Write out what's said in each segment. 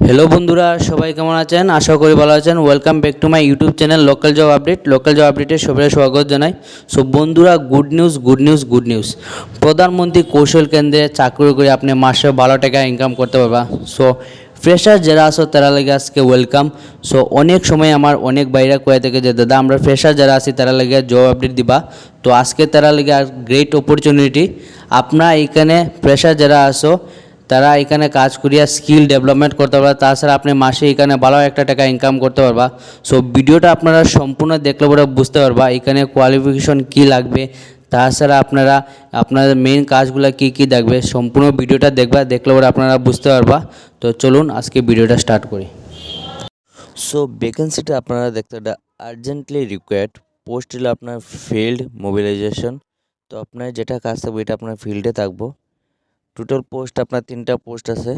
Hello বন্ধুরা, সবাই কেমন আছেন? আশা করি ভালো আছেন। Welcome back to my YouTube channel local job update local job আপডেটে সবাই স্বাগত জানাই। সো বন্ধুরা good news good news good news প্রধানমন্ত্রী কৌশল কেন্দ্রে চাকরি করে আপনি মাসে ভালো টাকা ইনকাম করতে পারবা। সো ফ্রেশার যারা আসো তারা লাগে আজকে ওয়েলকাম সো অনেক সময় আমার অনেক বাইরা কয়ে থাকে যে, দাদা, আমরা ফ্রেশার যারা আছি, তারা লাগে জব আপডেট দিবা। তো আজকে তারা লাগে গ্রেট অপরচুনিটি আপনারা এখানে ফ্রেশার যারা আসো তারা এখানে কাজ করিয়া স্কিল ডেভেলপমেন্ট করতে পারবা। তাছাড়া আপনি মাসে এখানে ভালো একটা টাকা ইনকাম করতে পারবা। সো ভিডিওটা আপনারা সম্পূর্ণ দেখলে পরে বুঝতে পারবা এখানে কোয়ালিফিকেশন কি লাগবে। তাছাড়া আপনারা, আপনাদের মেইন কাজগুলো কি কি দেখবে, সম্পূর্ণ ভিডিওটা দেখবা, দেখলে পরে আপনারা বুঝতে পারবা। তো চলুন আজকে ভিডিওটা স্টার্ট করি। সো ভ্যাকেন্সিটা আপনারা দেখতে এটা আর্জেন্টলি রিকোয়ার্ড পোস্ট হলো আপনার ফিল্ড মোবিলাইজেশন তো আপনার যেটা কাজ থাকবে, এটা আপনার ফিল্ডে থাকব। টোটাল পোস্ট আপনার তিনটা পোস্ট আছে।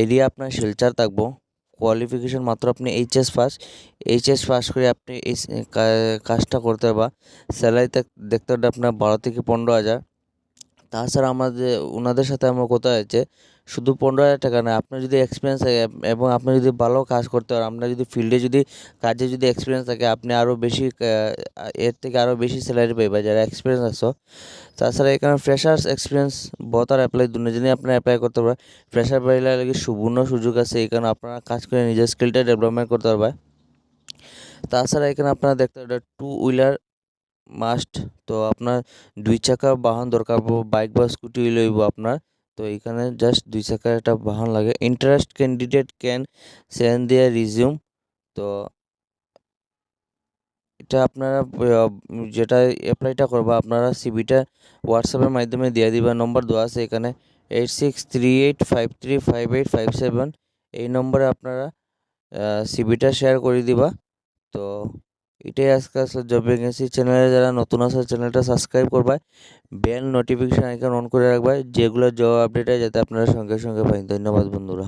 এরিয়া আপনার শিলচার থাকব। কোয়ালিফিকেশন মাত্র আপনি এইচএস পাস এইচএস পাস করে আপনি এই কাজটা করতে বা স্যালারি দেখতে হবে আপনার বারো থেকে পনেরো হাজার। তাছাড়া আমাদের ওনাদের সাথে আমার কথা হয়েছে, শুধু পনেরো হাজার টাকা না আপনার যদি এক্সপিরিয়েন্স থাকে, এবং আপনি যদি ভালো কাজ করতে পারেন, আপনার যদি ফিল্ডে যদি কাজে যদি এক্সপিরিয়েন্স থাকে, আপনি আরও বেশি এর থেকে আরও বেশি স্যালারি পাইবা যারা এক্সপিরিয়েন্স আসো তাছাড়া এখানে ফ্রেশার্স এক্সপিরিয়েন্স বহুত আর অ্যাপ্লাই দুজনেই আপনারা অ্যাপ্লাই করতে পারবেন। ফ্রেশার পাইলে লাগে সুবর্ণ সুযোগ আছে এখানে আপনারা কাজ করে নিজের স্কিলটা ডেভেলপমেন্ট করতে পারবেন। তাছাড়া এখানে আপনারা দেখতে পারেন টু হুইলার মাস্ট তো আপনার দুই চাকা বাহন দরকার বাইক বা স্কুটি লইব আপনার। তো এখানে জাস্ট দুই চাকার একটা বাহন লাগে। Interest candidate can send their resume তো এটা আপনারা যেটা অ্যাপ্লাইটা করবা, আপনারা সিবিটা হোয়াটসঅ্যাপের মাধ্যমে দিয়ে দিবা। নম্বর দেওয়া আছে এখানে eight six three eight five three five eight five seven এই নম্বরে আপনারা সিবিটা শেয়ার করে দিবা। তো এটাই আজকে আসলে জব ভ্যাকেন্সি চ্যানেলে যারা নতুন আছে চ্যানেলটা সাবস্ক্রাইব করবে। বেল নোটিফিকেশান আইকন অন করে রাখবে। যেগুলো জব আপডেট হয়, যাতে আপনারা সঙ্গে সঙ্গে পাই ধন্যবাদ বন্ধুরা।